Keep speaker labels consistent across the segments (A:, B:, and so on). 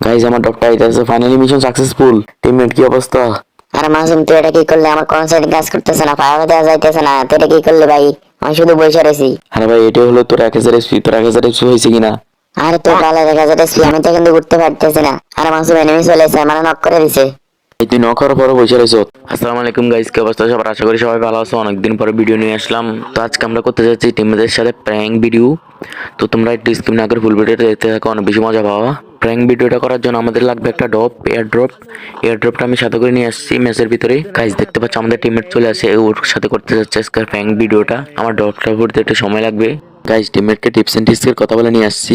A: Guys আমার doctor আইতাছে finally mission successful teammate কি অবস্থা?
B: আরে মাসুম তুই এটা কি করলে? আমার কোন সাইড কাজ করতেছে না পাওয়া দেওয়া যাইতেছে না। তুই এটা কি করলে ভাই? আমি শুধু বসে রয়েছি।
A: আরে ভাই এটা হলো তোর এক হাজার এসপি তোর এক হাজার এসপি হয়েছে কিনা?
B: আরে তোর গালে দেখা যাচ্ছে আমি তো কিন্তু ঘুরতে পারতেছি না। আরে মাসুম এনিমি চলে এসে মানে নক করে দিছে।
A: এই তুই নকর পরে বসে রয়েছ। আসসালামু আলাইকুম গাইজ কি অবস্থা? সবার আশা করি সবাই ভালো আছো। অনেকদিন পরে ভিডিও নিয়ে আসলাম। তো আজকে আমরা করতে যাচ্ছি টিমমেটদের সাথে প্র্যাঙ্ক ভিডিও তো তোমরা একটু স্কিপ না করে ফুল ভিডিওটা দেখতে থাকো অনেক বেশি মজা পাওয়া। প্র্যাঙ্ক ভিডিওটা করার জন্য আমাদের লাগবে একটা ড্রপ এয়ার ড্রপ এয়ার ড্রপটা আমি সাথে করে নিয়ে আসছি ম্যাচের ভিতরে। কাজ দেখতে পাচ্ছ আমাদের টিমমেট চলে আসে ওর সাথে করতে যাচ্ছে আজকে প্র্যাঙ্ক ভিডিওটা আমার ড্রপটা ভরতে একটু সময় লাগবে। গাইজ টিমমেটকে টিপস এন্ড টিপসের কথা বলে নিয়ে আসছি।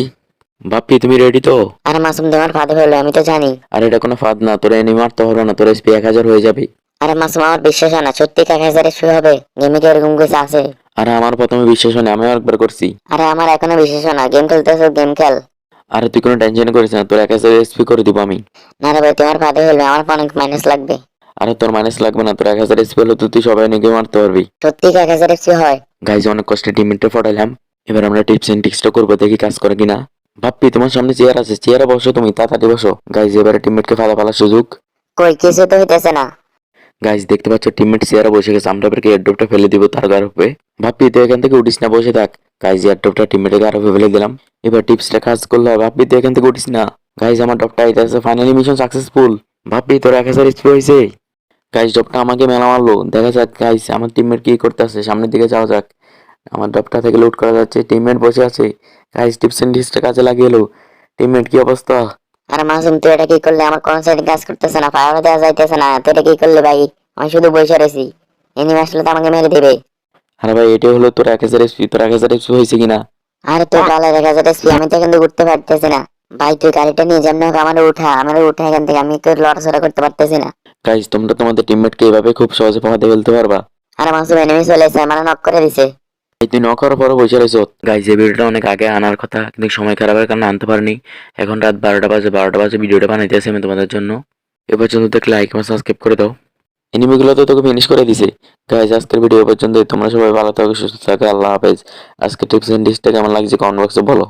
A: বাপ্পি তুমি রেডি তো?
B: আরে মাসুম তোমার ফাঁদে ফেলল আমি তো জানি।
A: আর এটা কোনো ফাঁদ না তোরা এনি মারতে হবে না তোর এসপি এক হাজার হয়ে যাবে।
B: আরে মাসুম আমার বিশ্বাস হয় না সত্যি এক হাজার শুরু হবে। গেমে কি এরকম কিছু আছে।
A: আরে আমার প্রথমে বিশ্বাস হয়নি আমিও একবার করছি।
B: আরে আমার এখনও বিশ্বাস না গেম খেলতেছো গেম খেল।
A: আরে তুই কোনো টেনশন করিস না তোর এক হাজার এসপি করে দিব আমি।
B: না রে ভাই তোমার ফাঁদে ফেলবে আমার অনেক মাইনাস লাগবে।
A: আরে তোর মাইনাস লাগবে না তোর এক হাজার এসপি হলে তো তুই সবাই নিকে মারতে পারবি।
B: সত্যি এক হাজার হয়?
A: গাইজ অনেক কষ্টে টিমমেটে ফটাইলাম। এবার আমরা টিপস এন্ড টিক্সটা করব দেখি কাজ করে কিনা। ভাববি তোমার সামনে চেয়ার আছে চেয়ারে বসো তুমি তাড়াতাড়ি বসো। গাইজ এবারে টিমমেটকে ফালা ফালার সুযোগ।
B: কই কিছু তো হইতেছে না।
A: গাইজ দেখতে পাচ্ছ টিমমেট চেয়ারে বসে গেছে। আমরা এবারকে এয়ারড্রপটা ফেলে দিব তার গার উপরে ভাববি তুই এখান থেকে উঠিস না, বসে থাক। গাইজ এয়ারড্রপটা টিমমেটের গার উপরে ফেলে দিলাম। এবার টিপসটা কাজ করলে। ভাববি তুই এখান থেকে উঠিস না। গাইজ আমার ডপটা আইতেছে ফাইনালি মিশন সাকসেসফুল ভাববি তোর এক হাজার স্পি হয়েছে। গাইজ ডপটা আমাকে মেলা মারলো। দেখা যাক গাইজ আমার টিমমেট কি করতে করতেছে। সামনের দিকে যাওয়া যাক। আমার ডপটা থেকে লুট করা যাচ্ছে। টিমমেট বসে আছে। গাইজ টিপস এন্ড টিপসটা কাজে লাগিয়ে এলো। টিমমেট কি অবস্থা?
B: আরে মাসুম তুই এটা কি করলে? আমার কোন সাইড কাজ করতেছে না পাওয়া দেওয়া যাইতেছে না। তুই এটা কি করলে ভাই? আমি শুধু বসে রয়েছি এনিমি আসলে তো আমাকে মেরে দিবে।
A: আরে ভাই এটাই হলো তোর এক হাজার এসপি তোর এক হাজার এসপি হয়েছে কিনা?
B: আরে তোর গালে দেখা যাচ্ছে আমি তো কিন্তু ঘুরতে পারতেছি না। ভাই তুই গাড়িটা নিয়ে যেমন হোক আমার উঠা আমার উঠা এখান থেকে। আমি কেউ লড়াচড়া করতে পারতেছি না।
A: গাইজ তোমরা তোমাদের টিমমেটকে এভাবে খুব সহজে পাহাতে ফেলতে পারবা?
B: আরে মাসুম এনিমি চলে এসে মানে নক করে দিছে।
A: এই তুই পরে বসে রয়েছে গাইজ এই ভিডিওটা অনেক আগে আনার কথা, কিন্তু সময় খারাপের কারণে আনতে পারিনি। এখন রাত বারোটা বাজে বারোটা বাজে ভিডিওটা বানাইতেছি আমি তোমাদের জন্য। এ পর্যন্ত দেখলে লাইক এবং সাবস্ক্রাইব করে দাও। এনিমিগুলো তো তোকে ফিনিশ করে দিছে। গাইজ আজকের ভিডিও পর্যন্ত তোমরা সবাই ভালো থাকো, সুস্থ থাকো, আল্লাহ হাফেজ। আজকে টিপস এন্ড টিপসটা কেমন লাগছে? কমেন্ট বক্সে বলো।